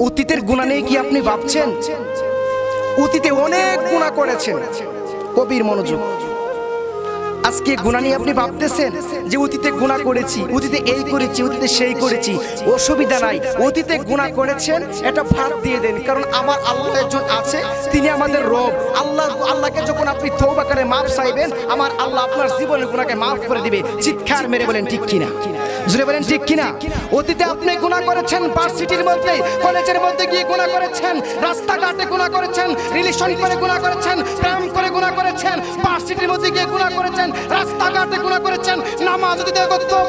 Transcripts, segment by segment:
অতীতের গুণা নিয়ে কি আপনি ভাবছেন? অতীতে অনেক গুণা করেছেন। কবির মনোযোগ। আজকে গুণা নিয়ে আপনি ভাবতেছেন যে অতীতে গুণা করেছি, অতীতে এই করেছি, অতীতে সেই করেছি। অসুবিধা নাই। অতীতে গুণা করেছেন, এটা ফাঁক দিয়ে দেন। কারণ আমার আল্লাহ একজন আছে, তিনি আমাদের রব। আল্লাহ, আল্লাহকে যখন আপনি তৌবা করে মাপ চাইবেন, আমার আল্লাহ আপনার জীবনের গুণাকে মাফ করে দিবে। চিৎকার মেরে বলেন, ঠিক কিনা? জুড়ে বলেন ঠিক কিনা? অতীতে আপনি গুণা করেছেন ভার্সিটির মধ্যে কলেজের মধ্যে গিয়ে গুণা করেছেন, রাস্তাঘাটে গুণা করেছেন রিলেশন করে গুণা করেছেন প্রেম করে গুণা করেছেন ভার্সিটির মধ্যে গিয়ে গুণা করেছেন, রাস্তাঘাটে গুণা করেছেন, নামাজ যদি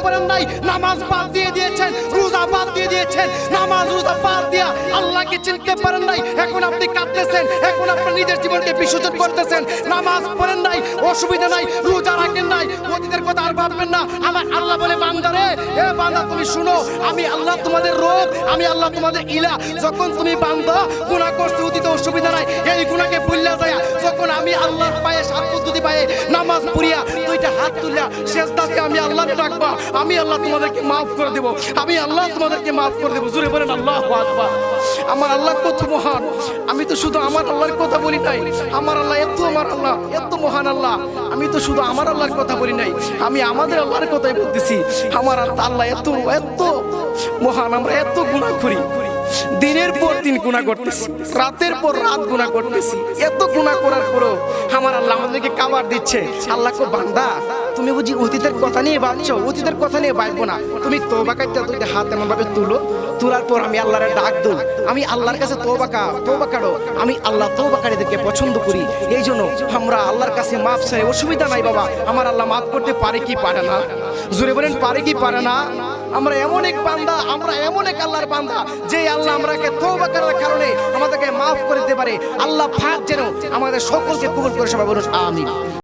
করেন নাই, নামাজ বাদ দিয়ে দিয়েছেন, রোজা বাদ দিয়ে দিয়েছেন নামাজ, রোজা বাদ দিয়া আল্লাহকে চিনতে পারেন নাই। এখন আপনি কাঁদতেছেন। এখন আপনার নিজের জীবনকে বিসর্জন করতেছেন। নামাজ পড়েন নাই, অসুবিধা নাই, রোজা রাখেন নাই। অতীতের কথা আর ভাববেন না। আমার আল্লাহ বলে বান্দারে এ বান্দা, তুমি শুনো, আমি আল্লাহ তোমাদের রোগ আমি আল্লাহ তোমাদের ইলা। যখন তুমি বান্দা, গুনাহ করতে অতীতে অসুবিধা নাই, এই গুনাহকে ভুললা যায়, যখন আমি আল্লাহর পায়ে সাত পদ্ধতি পায়ে নামাজ পড়িয়া দুইটা হাত তুলিয়া শেষ দাঁতে আমি আল্লাহ ডাকবা। আমি আল্লাহ তোমাদেরকে মাফ করে দেব। আমি আল্লাহ তোমাদেরকে মাফ করে দেব। জুড়ে বলেন, আল্লাহ আকবার। আমার আল্লাহ কত মহান। আমি তো শুধু আমার আল্লাহর কথা বলি নাই। আমার আল্লাহ এত আমার আল্লাহ, এত মহান আল্লাহ। আমি তো শুধু আমার আল্লাহর কথা বলি নাই। আমি আমাদের আল্লাহর কথাই বলতেছি। আমার আল্লাহ এত এত মহান। আমরা এত গুণা করি। দিনের পর দিন গুণা করতেছি। রাতের পর রাত গুণা করতেছি। এত গুণা করার পরও আমাদেরকে কাবার দিচ্ছে। আল্লাহ কো বান্দা, তুমি বুঝি অতীতের কথা নিয়ে ভাবছ? অতীতের কথা নিয়ে ভাববো না। তুমি তোবা কাটতে দুইটা হাত এমন ভাবে তুলো, তোলার পর আমি আল্লাহরে ডাক দৌ আমি আল্লাহর কাছে তোবা কা তোবা আমি আল্লাহ তোবাকারীদেরকে পছন্দ করি। এই জন্য আমরা আল্লাহর কাছে মাফ চাই। অসুবিধা নাই বাবা। আমার আল্লাহ মাফ করতে পারে কি পারে না? জোরে বলেন, পারে কি পারে না? আমরা এমন এক বান্দা, আমরা এমন এক আল্লাহর বান্দা যে আল্লাহ আমরাকে তওবা করার কারণে আমাদেরকে মাফ করে দিতে পারে। আল্লাহ ফাক যেন আমাদের সকলকে কবুল করে সবাই বলুন, আমিন।